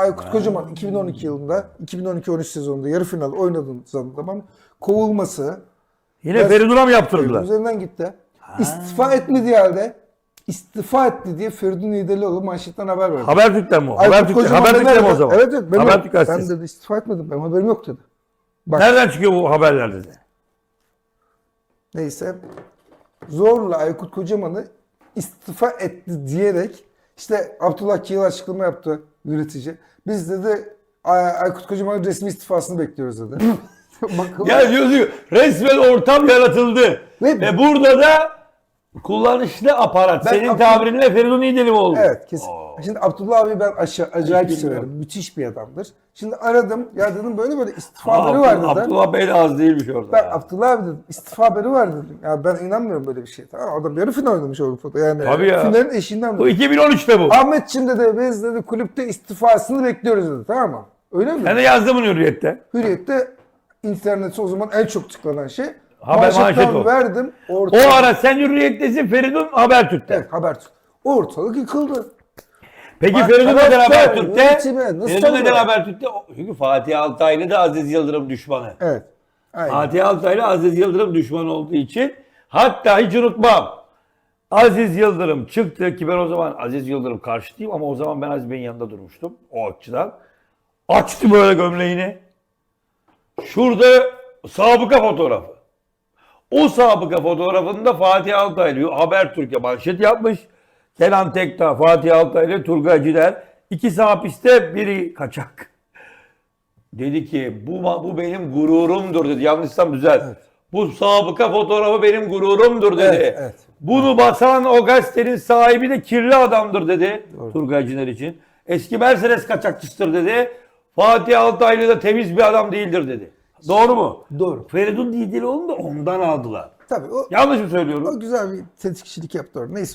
Aykut Kocaman 2012 yılında 2012-13 sezonunda yarı final oynadığın zaman kovulması Yine Feridun'a mı yaptırdılar? üzerinden gitti. İstifa etmediği halde istifa etti diye Feridun İdelioğlu manşetten haber verdi. Habertürk'ten mi? o? Aykut Habertürk'te, Kocaman Habertürk'te dedi, mi o zaman? Evet evet. Benim, Habertürk ben dedi istifa etmedim. Benim haberim yok dedi. Bak Nereden çıkıyor bu haberler dedi. neyse zorla Aykut Kocaman'ı istifa etti diyerek işte Abdullah Kiyıl açıklama yaptı yönetici. Biz dedi Ay- Aykut Kocaman'ın resmi istifasını bekliyoruz dedi. Bakın. Ya diyorsun ki, resmen ortam yaratıldı. Ve- Ve, burada da kullanışlı aparat. Ben Senin Abdullah- tabirinle Feridun İyidelim oldu. Evet kesin. Şimdi Abdullah abi ben aşağı, acayip severim. Müthiş bir adamdır. Şimdi aradım. Ya dedim böyle böyle istifa haberi var dedi. Abdullah Bey de az değilmiş orada. Ben ya. Abdullah abi dedim istifa haberi var dedim. Ya ben inanmıyorum böyle bir şey. Tamam adam yarı final oynamış Avrupa'da. Yani Tabii ya. finalin eşiğinden Bu dedi. 2013'te bu. Ahmetçin dedi biz dedi kulüpte istifasını bekliyoruz dedi. Tamam mı? Öyle mi? Ben de yazdım bunu Hürriyet'te. Hürriyet'te internette o zaman en çok tıklanan şey. Haber manşet o. verdim. O Ortalık, ara sen Hürriyet'tesin Feridun Habertürk'te. Evet, Habertürk. Ortalık yıkıldı. Peki Bak, Feridun neden taraftar, Habertürk'te? Feridun neden Habertürk'te? O- Çünkü Fatih Altaylı da Aziz Yıldırım düşmanı. Evet. Aynen. Fatih Altaylı Aziz Yıldırım düşmanı olduğu için hatta hiç unutmam. Aziz Yıldırım çıktı ki ben o zaman Aziz Yıldırım karşıtıyım ama o zaman ben Aziz Bey'in yanında durmuştum o açıdan. Açtı böyle gömleğini. Şurada sabıka fotoğrafı. O sabıka fotoğrafında Fatih Altaylı Habertürk'e manşet yapmış. Kenan Tekdağ, Fatih Altaylı, Turgay Cider. İkisi hapiste, biri kaçak. Dedi ki bu bu benim gururumdur dedi. Yanlışsam düzelt. Bu sabıka fotoğrafı benim gururumdur dedi. Evet, evet. Bunu basan o gazetenin sahibi de kirli adamdır dedi. Turgay Ciner için. Eski Mercedes kaçakçısıdır dedi. Fatih Altaylı da temiz bir adam değildir dedi. Doğru mu? Doğru. Feridun Didiloğlu'nu da ondan aldılar. Tabii o, Yanlış mı söylüyorum? o güzel bir tetikçilik yaptı orada. Neyse